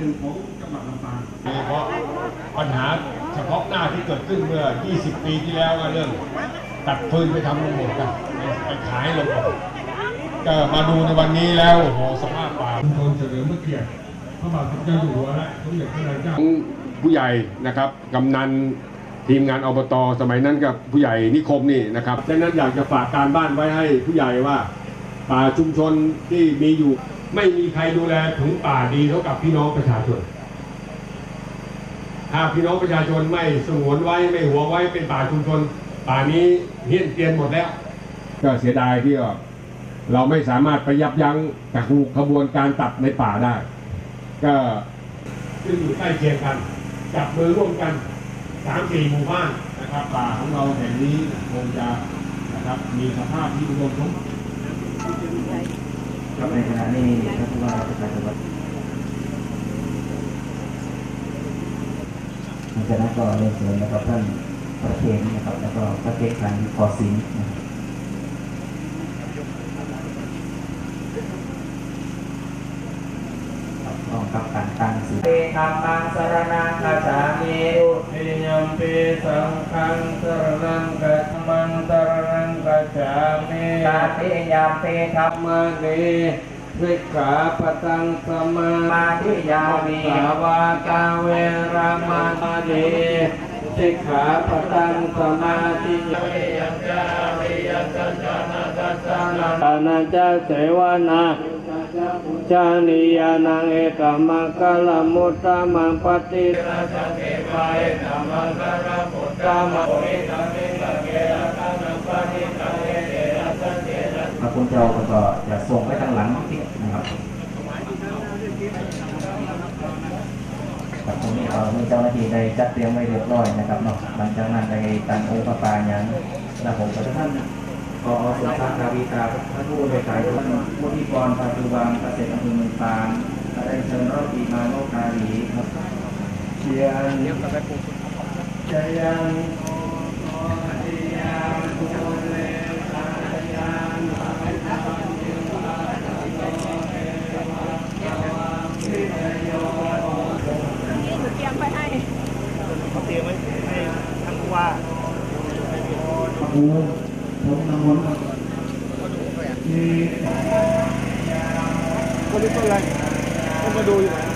นึ่งของจังหวัดลำปางโดยเฉพาะปัญหาเฉพาะหน้าที่เกิดขึ้นเมื่อ 20 ปีที่แล้วก็เรื่องตัดฟืนไปทำโรงหมดกันไปขายโรงหมดก็มาดูในวันนี้แล้วโอ้โหสภาพป่าชุมชนเฉลิมพระเกียรติพระบาทสมเด็จอยู่หัวและสมเด็จพระนางเจ้าทั้งผู้ใหญ่นะครับกำนันทีมงานอบตสมัยนั้นกับผู้ใหญ่นิคมนี่นะครับดังนั้นอยากจะฝากการบ้านไว้ให้ผู้ใหญ่ว่าป่าชุมชนที่มีอยู่ ไม่มีใครดูแลถึงป่าดีเท่ากับพี่น้องประชาชน ถ้าพี่น้องประชาชนไม่สงวนไว้ไม่หัวงไว้เป็นป่าชุมชน ป่านี้เฮี้ยนเตียนหมดแล้ว ก็เสียดายที่ว่าเราไม่สามารถไปยับยั้งกับขบวนการตัดในป่าได้ ก็ซึ่งอยู่ใกล้เคียงกันจับมือร่วมกันสามสี่หมู่บ้านนะครับ ป่าของเราแห่งนี้คงจะนะครับมีสภาพที่อุดมสมบูรณ์ ครับในขณะนี้ท่านผู้ว่าราชการจังหวัดหลังจากนั้นก็เรียนเชิญนะครับท่านประเคนนะครับ แล้วก็พระเกศขันธ์ขอสิงนะครับับต้องกับการตั้งสื่อเอธรรมังสรนังคัจฉามิติยมปิสังฆังสรณังกัจมันตรณังกัจฉามิ ตาติยาเปธรรมมานีสิกขาปตังสมาธิยามีสาวาตาเวรมานีสิกขาปตังสมาธิยายัญจาริยสัจนากัจจานานาจเสวนาจานิยานังเอกมังกลมุตตะมังปฏิราชเกวายธรรมังกลมุตตะมังปิต จะส่งไว้ทางหลังติดนะครับตรงนี้เรามีเจ้าหน้าที่ได้จัดเตรียมไว้เรียบร้อยนะครับเนาะหลังจากนั้นในการองค์พระปาอย่างนะผมขอท่านพอสุภาพาวิกาท่านผู้บริการท่านผู้ที่กรปัจจุบันเกษตรอำเภอเมืองปางได้เชิญรอบปีมาโนกาลีครับเชียนจยังติยังตุเลสายังเตรียมไว้ให้ทั้งว่า โอ้ผมนำมนต์คนนี้ต้นอะไรต้องมาดูอยู่